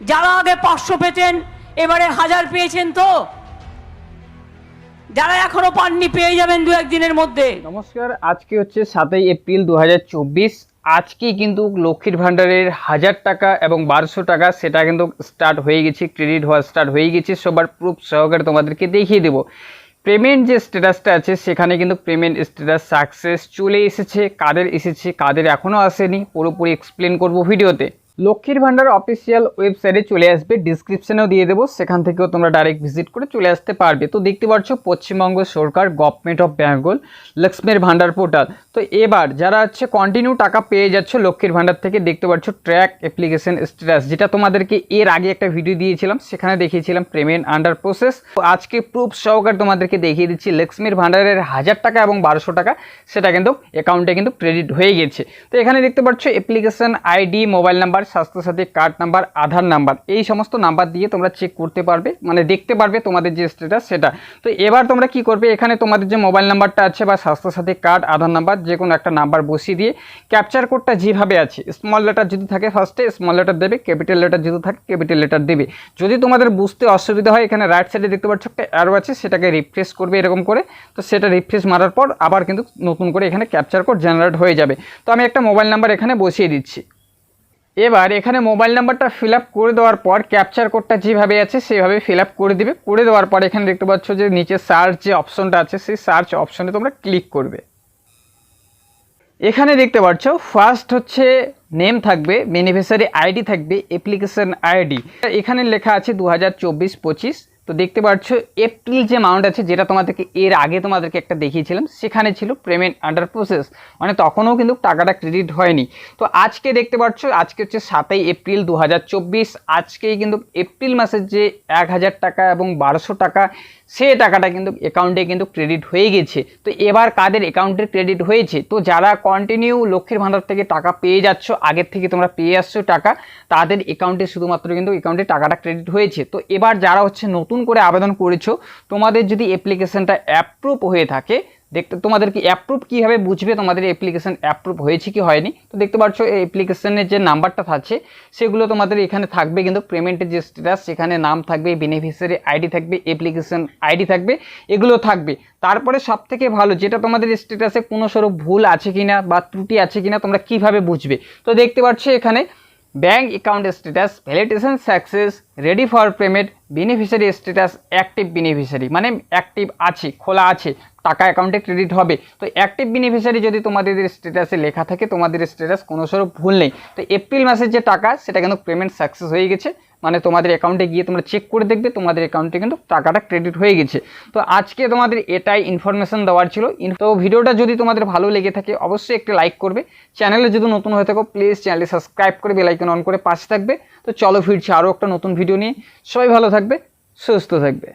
যারা আগে পাঁচশো পেতেন, এবারে হাজার পেয়েছেন তো? যারা এখনও পাননি, পেয়ে যাবেন দু একদিনের মধ্যে। নমস্কার, আজকে হচ্ছে সাতই এপ্রিল দু হাজার চব্বিশ। আজকে কিন্তু লক্ষ্মীর ভাণ্ডারের হাজার টাকা এবং বারোশো টাকা, সেটা কিন্তু স্টার্ট হয়ে গেছে ক্রেডিট হওয়া স্টার্ট হয়ে গেছে। সবার প্রুফ সহকারে তোমাদেরকে দেখিয়ে দেবো। পেমেন্ট যে স্ট্যাটাসটা আছে, সেখানে কিন্তু পেমেন্ট স্ট্যাটাস সাকসেস চলে এসেছে। কাদের এসেছে, কাদের এখনও আসেনি, পুরোপুরি এক্সপ্লেন করব ভিডিওতে লক্ষ্মীর ভাণ্ডার অফিসিয়াল ওয়েবসাইটে চলে আসবে। ডিসক্রিপশনেও দিয়ে দেবো। সেখান থেকেও তোমরা ডাইরেক্ট ভিজিট করে চলে আসতে পারবে। তো দেখতে পাচ্ছ, পশ্চিমবঙ্গ সরকার government of Bengal Lakshmir Bhandar portal তো এবার যারা হচ্ছে কন্টিনিউ টাকা পেয়ে যাচ্ছ লক্ষ্মীর ভাণ্ডার থেকে, দেখতে পাচ্ছ ট্র্যাক অ্যাপ্লিকেশন স্ট্যাটাস যেটা তোমাদেরকে এর আগে একটা ভিডিও দিয়েছিলাম, সেখানে দেখিয়েছিলাম পেমেন্ট আন্ডার প্রসেস তো আজকে প্রুফ সহকারে তোমাদেরকে দেখিয়ে দিচ্ছি, লক্ষ্মীর ভাণ্ডারের হাজার টাকা এবং বারোশো টাকা, সেটা কিন্তু অ্যাকাউন্টে কিন্তু ক্রেডিট হয়ে গেছে। তো এখানে দেখতে পাচ্ছ application ID mobile number Swasthya Sathi card number Aadhaar number এই সমস্ত নাম্বার দিয়ে তোমরা চেক করতে পারবে মানে দেখতে পারবে তোমাদের যে স্ট্যাটাস সেটা। তো এবার তোমরা কি করবে, এখানে তোমাদের যে মোবাইল নাম্বারটা আছে বা স্বাস্থ্যসাথী কার্ড আধার নাম্বার যে কোনো একটা নাম্বার বসিয়ে দিয়ে ক্যাপচার কোডটা যেভাবে আছে স্মল লেটার যদি থাকে ফার্স্টে স্মল লেটার দেবে ক্যাপিটাল লেটার যদি থাকে ক্যাপিটাল লেটার দেবে। যদি তোমাদের বুঝতে অসুবিধা হয়, এখানে রাইট সাইডে দেখতে পাচ্ছ একটা অ্যারো আছে, সেটাকে রিফ্রেশ করবে এরকম করে। তো সেটা রিফ্রেশ মারার পর আবার কিন্তু নতুন করে এখানে ক্যাপচার কোড জেনারেট হয়ে যাবে। তো আমি একটা মোবাইল নাম্বার এখানে বসিয়ে দিচ্ছি। এবার এখানে মোবাইল নাম্বারটা ফিল করে দেওয়ার পর ক্যাপচার কোডটা যেভাবে আছে সেভাবে ফিল করে দিবে। করে দেওয়ার পর এখানে দেখতে পাচ্ছ যে নিচে সার্চ যে অপশনটা আছে, সেই সার্চ অপশনে তোমরা ক্লিক করবে। এখানে দেখতে পাচ্ছ ফার্স্ট হচ্ছে নেম থাকবে বেনিফিশিয়ারি আইডি থাকবে অ্যাপ্লিকেশন আইডি এখানে লেখা আছে দু হাজার চব্বিশ পঁচিশ। তো দেখতে পাচ্ছ এপ্রিল যে অ্যামাউন্ট আছে, যেটা তোমাদেরকে এর আগে তোমাদেরকে একটা দেখিয়েছিলাম, সেখানে ছিল পেমেন্ট আন্ডার প্রসেস মানে তখনও কিন্তু টাকাটা ক্রেডিট হয়নি। তো আজকে দেখতে পাচ্ছ, আজকে হচ্ছে সাতই এপ্রিল দু হাজার চব্বিশ। আজকেই কিন্তু এপ্রিল মাসের যে এক হাজার টাকা এবং বারোশো টাকা, সে টাকাটা কিন্তু অ্যাকাউন্টে কিন্তু ক্রেডিট হয়ে গেছে। তো এবার কাদের অ্যাকাউন্টে ক্রেডিট হয়েছে? তো যারা কন্টিনিউ লক্ষ্মীর ভাণ্ডার থেকে টাকা পেয়ে যাচ্ছ, আগের থেকে তোমরা পেয়ে আসছো টাকা, তাদের অ্যাকাউন্টে শুধুমাত্র কিন্তু অ্যাকাউন্টে টাকাটা ক্রেডিট হয়েছে। তো এবার যারা হচ্ছে নতুন করে আবেদন করেছ, তোমাদের যদি অ্যাপ্লিকেশনটা অ্যাপ্রুভ হয়ে থাকে, দেখতে, তোমাদের কি অ্যাপ্রুভ কীভাবে বুঝবে তোমাদের অ্যাপ্লিকেশন অ্যাপ্রুভ হয়েছে কি হয়নি? তো দেখতে পাচ্ছ অ্যাপ্লিকেশনের যে নাম্বারটা থাকছে, সেগুলো তোমাদের এখানে থাকবে, কিন্তু পেমেন্টের যে স্ট্যাটাস সেখানে নাম থাকবে বেনিফিশিয়ারি আইডি থাকবে অ্যাপ্লিকেশন আইডি থাকবে, এগুলো থাকবে। তারপরে সব থেকে ভালো, যেটা তোমাদের স্ট্যাটাসে কোনো স্বরূপ ভুল আছে কিনা বা ত্রুটি আছে কিনা তোমরা কীভাবে বুঝবে? তো দেখতে পাচ্ছ এখানে bank account status validation success ready for payment beneficiary status active beneficiary মানে অ্যাক্টিভ আছে, খোলা আছে, টাকা অ্যাকাউন্টে ক্রেডিট হবে। তো অ্যাক্টিভ বেনিফিশিয়ারি যদি তোমাদের স্ট্যাটাসে লেখা থাকে, তোমাদের স্ট্যাটাস কোনো স্বরূপ ভুল নেই। তো এপ্রিল মাসের যে টাকা, সেটা কিন্তু পেমেন্ট সাকসেস হয়ে গেছে। মানে তোমাদের অ্যাকাউন্টে গিয়ে তোমরা চেক করে দেখবে, তোমাদের অ্যাকাউন্টে কিন্তু টাকাটা ক্রেডিট হয়ে গেছে। তো আজকে তোমাদের এটাই ইনফরমেশন দেওয়ার ছিল। তো ভিডিওটা যদি তোমাদের ভালো লেগে থাকে, অবশ্যই একটি লাইক করবে। চ্যানেলে যদি নতুন হয়ে থাকো প্লিজ চ্যানেলে সাবস্ক্রাইব করে বেলাইকন অন করে পাশে থাকবে। তো চলো ফিরছি আরও একটা নতুন ভিডিও নিয়ে। সবাই ভালো থাকবে, সুস্থ থাকবে।